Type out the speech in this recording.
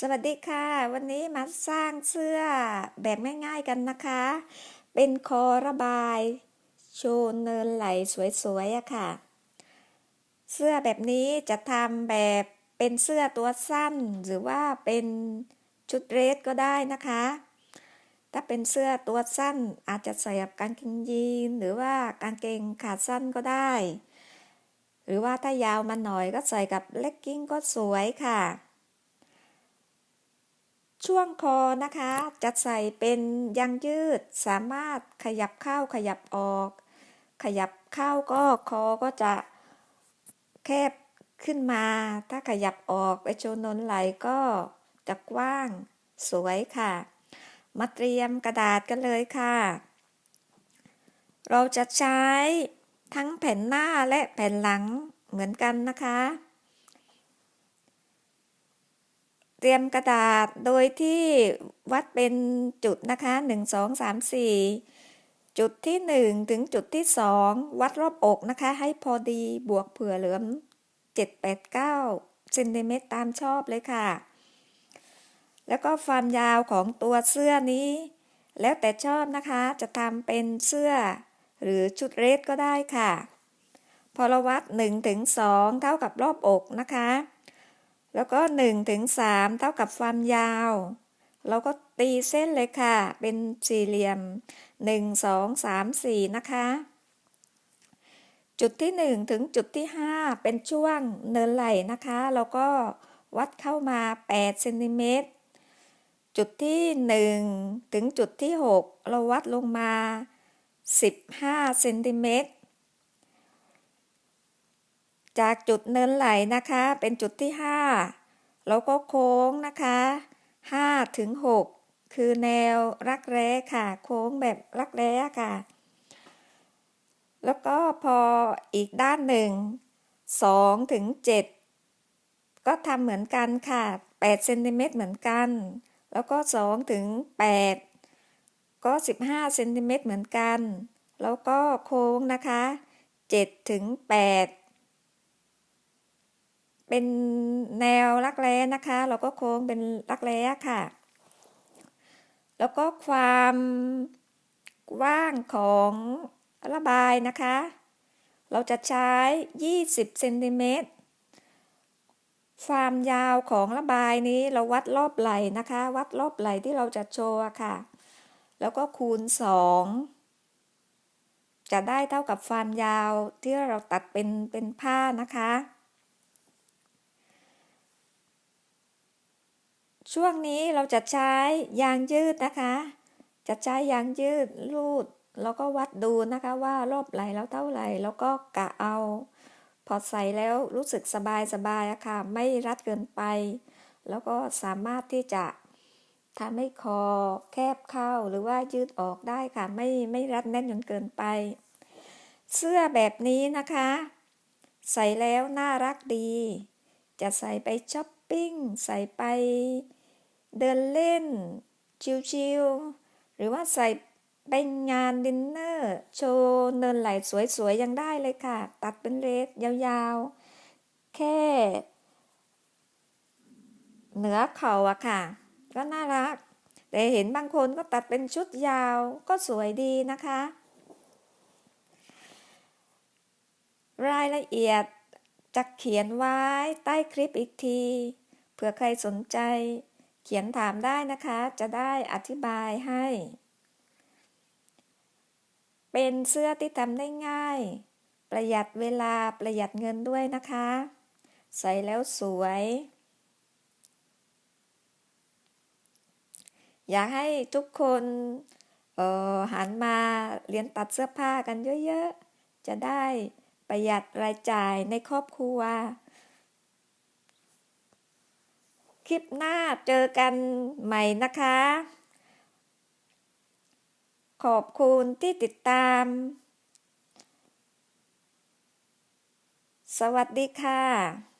สวัสดีค่ะ วันนี้มาสร้างเสื้อแบบง่ายๆกันนะคะ เป็นคอระบายโชว์เนินไหลสวยๆอะค่ะ เสื้อแบบนี้จะทำแบบเป็นเสื้อตัวสั้น หรือว่าเป็นชุดเดรสก็ได้นะคะ ถ้าเป็นเสื้อตัวสั้นอาจจะใส่กับกางเกงยีน หรือว่ากางเกงขาสั้นก็ได้ หรือว่าถ้ายาวมาหน่อยก็ใส่กับเลกกิ้งก็สวยค่ะ ช่วงคอนะคะจะใส่เป็นยางยืดสามารถขยับเข้าขยับออก ขยับเข้าก็คอก็จะแคบขึ้นมา ถ้าขยับออกไปโชว์นนไหลก็จะกว้างสวยค่ะ มาเตรียมกระดาษกันเลยค่ะ เราจะใช้ทั้งแผ่นหน้าและแผ่นหลังเหมือนกันนะคะ เตรียมกระดาษโดยที่วัดเป็นจุดนะคะ 1 2 3 4 จุดที่ 1 ถึงจุดที่ 2 วัดรอบอกนะคะ ให้พอดีบวกเผื่อเหลือม7 8 9เซนติเมตรตามชอบเลยค่ะ แล้วก็ความยาวของตัวเสื้อนี้ แล้วแต่ชอบนะคะจะทำเป็นเสื้อ หรือชุดเรสก็ได้ค่ะ พอเราวัด1ถึง2เท่ากับรอบอกนะคะ แล้วก็1ถึง3เท่ากับความยาว เราก็ตีเส้นเลยค่ะ เป็นสี่เหลี่ยม 1 2 3 4 นะคะ จุดที่ 1 ถึงจุดที่ 5 เป็นช่วงเนินไหล่นะคะ เราก็วัดเข้ามา8เซนติเมตร จุดที่ 1 ถึงจุดที่ 6 เราวัดลงมา 15เซนติเมตร จากจุดเนินไหลนะคะ เป็นจุดที่5เราก็โค้งนะคะ5ถึง6คือแนวรักแร้ค่ะ โค้งแบบรักแร้ค่ะ แล้วก็พออีกด้านหนึ่ง2ถึง7ก็ทำเหมือนกันค่ะ8เซนติเมตรเหมือนกัน แล้วก็2ถึง8ก็ 15เซนติเมตรเหมือนกัน แล้วก็โค้งนะคะ7ถึง8 เป็นแนวรักแร้นะคะ เราก็โค้งเป็นรักแร้ค่ะ แล้วก็ความว้างของระบายนะคะ เราจะใช้ 20เซนติเมตรความยาวของระบายนี้เราวัดรอบไหล่นะคะ วัดรอบไหล่ที่เราจะโชว์ค่ะ แล้วก็คูณ 2 จะได้เท่ากับความยาวที่เราตัดเป็นเป็นผ้านะคะ ช่วงนี้เราจะใช้ยางยืดนะคะ จะใช้ยางยืดรูด แล้วก็วัดดูนะคะว่ารอบไหลแล้วเท่าไหร่ แล้วก็กะเอา พอใส่แล้วรู้สึกสบายสบายอะค่ะ ไม่รัดเกินไป แล้วก็สามารถที่จะทำให้คอแคบเข้าหรือว่ายืดออกได้ค่ะ ไม่ไม่รัดแน่นจนเกินไป เสื้อแบบนี้นะคะ ใส่แล้วน่ารักดี จะใส่ไปช้อปปิ้ง ใส่ไป เดินเล่น ชิวๆหรือว่าใส่ไปงานดินเนอร์ โชว์เนินไหลสวยๆ ยังได้เลยค่ะ ตัดเป็นเรสยาวๆ แค่ เหนือเข่าอะค่ะ ก็น่ารัก แต่เห็นบางคนก็ตัดเป็นชุดยาวก็สวยดีนะคะ รายละเอียดจะเขียนไว้ใต้คลิปอีกที เผื่อใครสนใจ เขียนถามได้นะคะ จะได้อธิบายให้ เป็นเสื้อที่ทำได้ง่าย ประหยัดเวลาประหยัดเงินด้วยนะคะ ใส่แล้วสวย อยากให้ทุกคนหันมาเรียนตัดเสื้อผ้ากันเยอะๆ จะได้ประหยัดรายจ่ายในครอบครัว คลิปหน้าเจอกันใหม่นะคะ ขอบคุณที่ติดตาม สวัสดีค่ะ